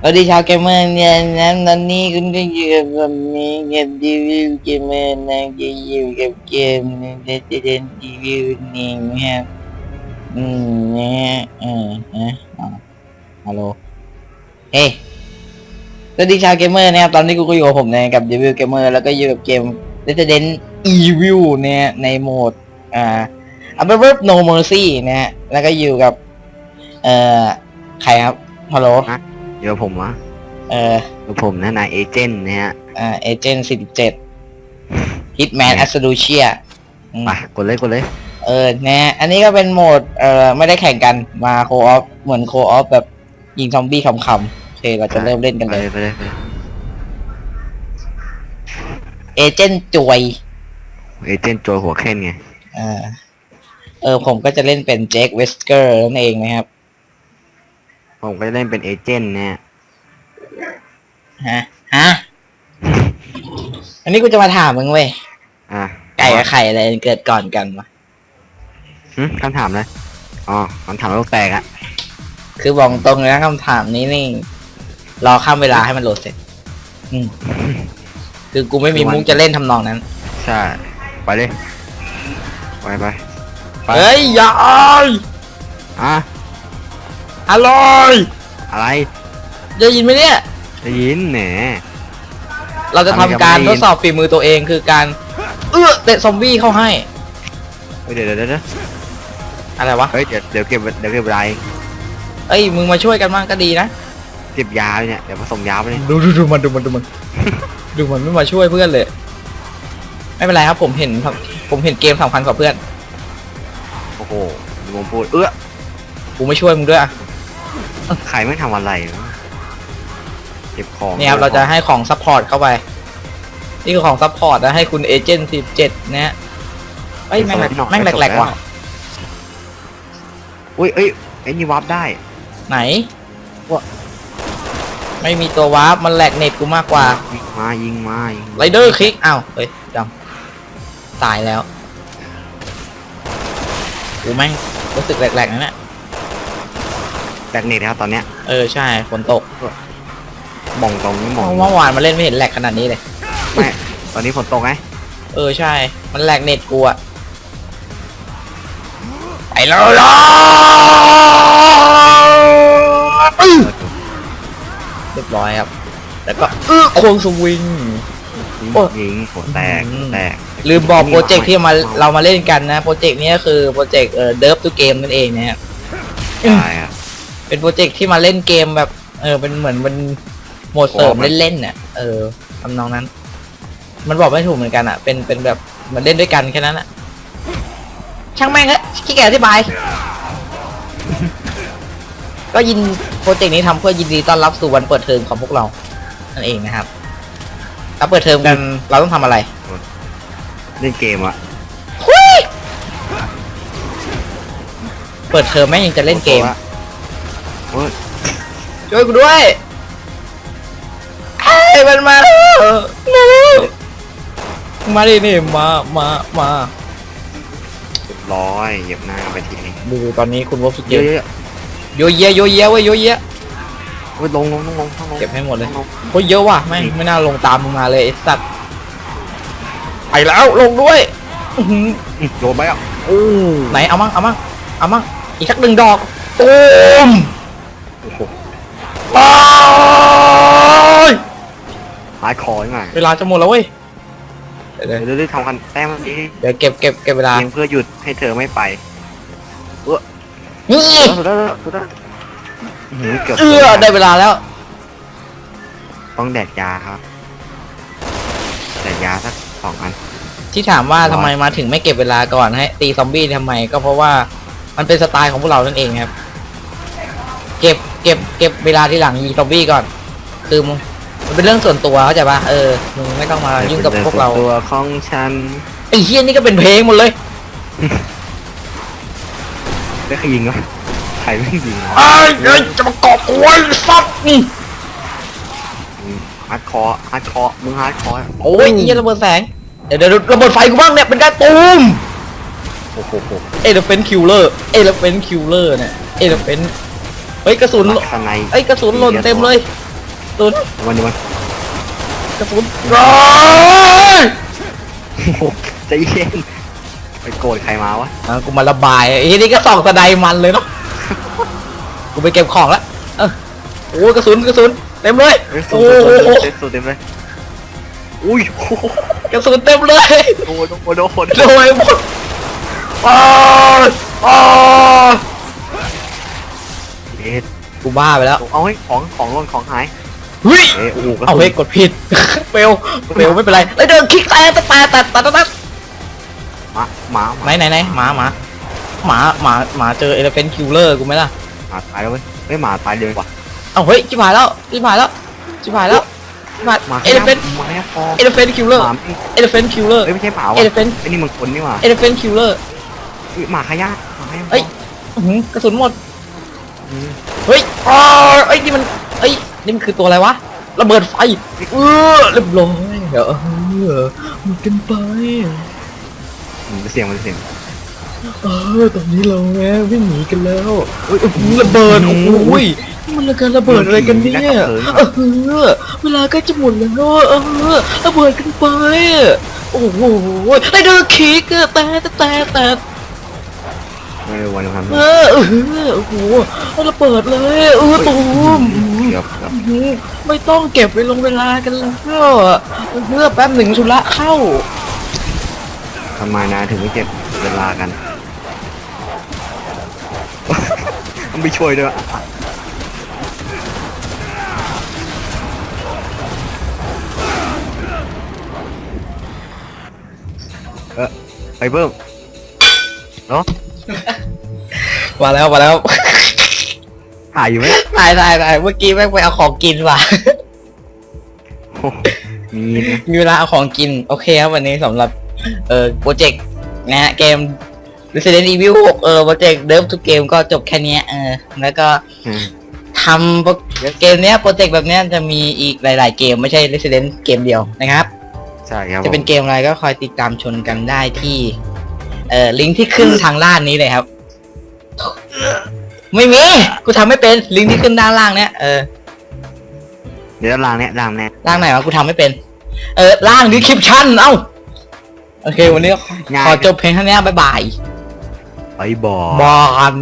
สวัสดีชาวเกมเมอร์เนี่ยนะตอนนี้คุณก็อยู่กับผมนี้กับดีวิวเกมเมอร์นะจะอยู่กับเกม Resident Evil นี่นะครับอืมนะฮะเออฮะฮัลโหลเฮ้สวัสดีชาวเกมเมอร์นะครับตอนนี้กูก็อยู่กับผมนะกับดีวิวเกมเมอร์แล้วก็อยู่กับเกม Resident Evil เนี่ยในโหมดอ่าอัลเบอร์ No Mercy นะฮะแล้วก็อยู่กับ เอ่อใครครับฮัลโหล เดี๋ยวผมวะเอ่อเดี๋ยวผมนะนายเอเจนต์เนี่ยอ่าเอเจนต์สี่เจ็ดฮิตแมนแอสดูเชียไปกดเลยกดเลย เออนะอันนี้ก็เป็นโหมดเอ่อไม่ได้แข่งกันมาโคออฟเหมือนโคออฟแบบยิงซอมบี้คำๆโอเคเราจะเริ่มเล่นกันไปเลยเลยไปเลยไปเลยเอเจนต์จวยเอเจนต์โจหัวแค้นไงเออเออผมก็จะเล่นเป็นเจคเวสเกอร์นั่นเองนะครับ ผมก็จะเล่นเป็นเอเจนต์เนี่ยฮะฮะอันนี้กูจะมาถามมึงเว้ยอะไก่กับไข่อะไรเกิดก่อนกันวะหึคำถามเลยอ๋อคำถามโลกแตกอะคือบอกตรงเลยนะคำถามนี้นี่ รอข้ามเวลาให้มันโหลดเสร็จ อืมคือกูไม่มีมุกจะเล่นทำนองนั้น ใช่ไปเลยไปไปไปเฮ้ยอย่าอายอะ อร่อยอะไรได้ยินไหมเนี่ย ได้ยินแหน เราจะทำการทดสอบฝีมือตัวเองคือการ เอื้อเตะซอมบี้เข้าให้เฮ้ยเดี๋ยวเดี๋ยวเดี๋ยวอะไรวะ เฮ้ยเดี๋ยวเดี๋ยวเก็บเดี๋ยวเก็บอะไรเอ้ยมึงมาช่วยกันบ้างก็ดีนะ เก็บยาเลยเนี่ยเดี๋ยวผสมยาไปเลยดูดูดูมันดูมันดูมัน ดูมันไม่มาช่วยเพื่อนเลย ไม่เป็นไรครับผมเห็นผมเห็นเกมสำคัญกว่าเพื่อน โอ้โหดูผมพูดเอื้อกูไม่ช่วยมึงด้วยอะ ใครไม่ทำอะไรวะเก็บของเนี่ยครับเราจะให้ของซัพพอร์ตเข้าไป นี่คือของซัพพอร์ตนะให้คุณเอเจนต์สิบเจ็ดนะฮะเอ้ยแม่งแหลกแม่งแหลกๆว่ะอุ้ยเอ้ยไอ้นี่วับได้ ไหนวะไม่มีตัววาร์ปมันแหลกเน็ตกูมากกว่ายิงมายิงมายิงมาไรเดอร์คลิกอ้าวเฮ้ยจำตายแล้วกูแม่งรู้สึกแหลกๆนะเนี่ย แบกเน็ตครับตอนเนี้ยเออใช่ฝนตกมองตรงนี้มองเมื่อวานมาเล่นไม่เห็นแหลกขนาดนี้เลย ไม่ตอนนี้ฝนตกไงเออใช่ มันแหลกเน็ตกูอะไปแล้วล่ะอื้อเรียบร้อยครับ แล้วก็เออควงสวิงยิงโอ้ยิงหัวแตกอืมหัวแตกลืมบอกโปรเจกต์ที่มาเรามาเล่นกันนะ โปรเจกต์นี้ก็คือโปรเจกต์เอ่อเดิฟตูเกมนั่นเองนะฮะใช่ครับ เป็นโปรเจกต์ที่มาเล่นเกมแบบ เออเป็นเหมือนเป็นโหมดเสริมโอ้มันเล่นๆเนี่ยเออทำนองนั้น มันบอกไม่ถูกเหมือนกันอะ เป็นเป็นแบบเหมันเล่นด้วยกันแค่นั้นอะ ช่างแม่งเถอะขี้เกียจอธิบาย ก็ยินโปรเจกต์นี้ทำเพื่อยินดีต้อนรับสู่วันเปิดเทอมของพวกเรานั่นเองนะครับถ้าเปิดเทอมกันเราต้องทำอะไร เล่นเกมอะเปิดเทอมแม่งยังจะเล่นเกม โอ้ยช่วยกูด้วยไอ้ยมันมาแล้วมาแล้วมาดินี่มามามาร้อยเหยียบหน้าไปทีนี้ดูตอนนี้คุณวอฟสุดเยเยอะอะๆโยเยะโยเยะเว้ยโยเยะโอ้ยลงลงลงลงลงเก็บให้หมดเลยงงโอ้ยเยอะว่ะไม่งไม่น่าลงตามมึงมาเลยไอ้สัตว์ไปแล้วลงด้วยอื้อหืออืมโดนไปอะโอ้ไหนเอามั่งเอามั่งเอามั่งอีกสักหนึ่งดอกตูมโอ้โห ตายหายคอยังไงเวลาจะหมดแล้วเว้ยเดี๋ยวเดี๋ยวเดี๋ยวทำกันแต้มนี้เดี๋ยวเก็บเก็บเก็บเวลาเพียงเพื่อหยุดให้เธอไม่ไปนี่สุดแล้วสุดแล้วอื้อหือเกือบเอื้อได้เวลาแล้ว ต้องแดกยาครับ แดกยาสักสองอัน ที่ถามว่าทำไมมาถึงไม่เก็บเวลาก่อนให้ตีซอมบี้ทำไมก็เพราะว่ามันเป็นสไตล์ของพวกเรานั่นเองครับ เก็บ เก็บเก็บเวลาที่หลังยิงซอมบี้ก่อน คือมึงมันเป็นเรื่องส่วนตัวเข้าใจปะเออมึงไม่ต้องมายุ่งกับพวกเราตัวของฉันไอ้เฮียนี่ก็เป็นเพลงหมดเลยได้ใครยิงวะใครไม่ยิงวะไอ้เอ้ยจะมาเกาะกูไว้สัตว์นี่ฮาร์ดคอร์ฮาร์ดคอร์มึงฮาร์ดคอร์โอ้ยไอ้เฮียระเบิดแสงเดี๋ยวเดี๋ยวระเบิดไฟกูบ้างเนี่ยเป็นการตูมโอ้โหโหเอเลเฟนคิวเลอร์เอเลเฟนคิวเลอร์เนี่ยเอเลเฟน เฮ้ยกระสุนลักษณะเอ้ยกระสุนหล่นเต็มเลยสุนวันนี้มันกระสุนร้อยโอ้โหใจเย็นไปโกรธใครมาวะอะกูมาระบายไอ้นี่ก็ส่องสะใดมันเลยเนาะกูไปเก็บของแล้วเออโอ้ยกระสุนกระสุนเต็มเลยเฮ้ยโอ้สูดโหเต็มสูดเต็มเลยอุ้ยโอ้โหกระสุนเต็มเลยโดนโดนโดนโดยหมดโอ้ยโอ้ยเอ๊ะ กูบ้าไปแล้วเอาให้ยของของหล่นของหายเฮ้ยเอ๊ะโอ้โหกระเอาสุนเฮ้ยกดผิดเฟลเฟลไม่เป็นไรเอ้ยเดินคลิกแต่แต่แต่แต่แต่แต่หมาหมาหไหนมาไหนไหนหมาหมาหมาหมาหมาเจอเอลเฟนคิวเลอร์กูไหมล่ะหมาตายแล้วเว้ยเฮ้ยหมาตายเร็วกว่าเอาเฮ้ยชิบหายแล้วชิบหายแล้วชิบหายแล้วชิบหายหมาเอลเฟนหมาแค่พอเอลเฟนคิวเลอร์หมาไม่เอลเฟนคิวเลอร์เอ้ยไม่ใช่หมาเอวะลเฟนไอ้นี่มันคนนี่หว่าเอลเฟนคิวเลอร์เฮ้ยหมาขยะหมาขยะเอ้ย อื้อหือกระสุนหมดอืม เฮ้ยอ๋อเอ้ยนี่มันเอ้ยนี่มันคือตัวอะไรวะระเบิดไฟเออเรียบร้อยเดี๋ยวเออหมดกันไปอืมเสียงมันเสียงเออตอนนี้เราแม่วิ่งหนีกันแล้วเอ้ยโอ้โหระเบิดโอ้โหยนี่มันระเกิดระเบิดอะไรกันเนี่ยเออเวลาใกล้จะหมดแล้วเนอะเออระเบิดกันไปโอ้โหไอ้เดอร์คิกอะแต่แต่แต่แต่ ไม่รู้วันนี้ทำเออเออโอ้โหระเบิดเลยเออตูมเกือบเกือบอื้อหือไม่ต้องเก็บเวลงเวลากันแล้วเพื่อแป๊บหนึ่งชุระเข้าทำไมนะถึงไม่เก็บเวลากันต้องไปช่วยด้วยอะเออไปเพิ่มเนาะ มาแล้วมาแล้วถ่ายอยู่ไหมตายตายตายเมื่อกี้แม่งไปเอาของกินว่ะ โอ้มีนะมีเวลาเอาของกิน โอเคครับวันนี้สำหรับ เอ่อโปรเจกต์นะฮะเกม Resident Evil 6 เออโปรเจกต์เดิฟทุกเกมก็จบแค่เนี้ยเออแล้วก็อืมทำโปรเกมเนี้ยโปรเจกต์แบบเนี้ยจะมีอีกหลาย ๆ เกมไม่ใช่ Resident เกมเดียวนะครับ ใช่ครับจะเป็นเกมอะไรก็คอยติดตามชมกันได้ที่เอ่อลิงก์ที่ขึ้นทางล่างนี้เลยครับ ไม่มีกูทำไม่เป็นลิงก์ที่ขึ้นด้านล่างเนี้ยเออเดี๋ยวล่างเนี้ยล่างเนี้ยล่างไหนวะกูทำไม่เป็น เออล่างดีคริปชั่นเอ้าโอเค วันนี้ง่ายขอจบเพลงเท่านี้บ๊ายบายไปบอกบอน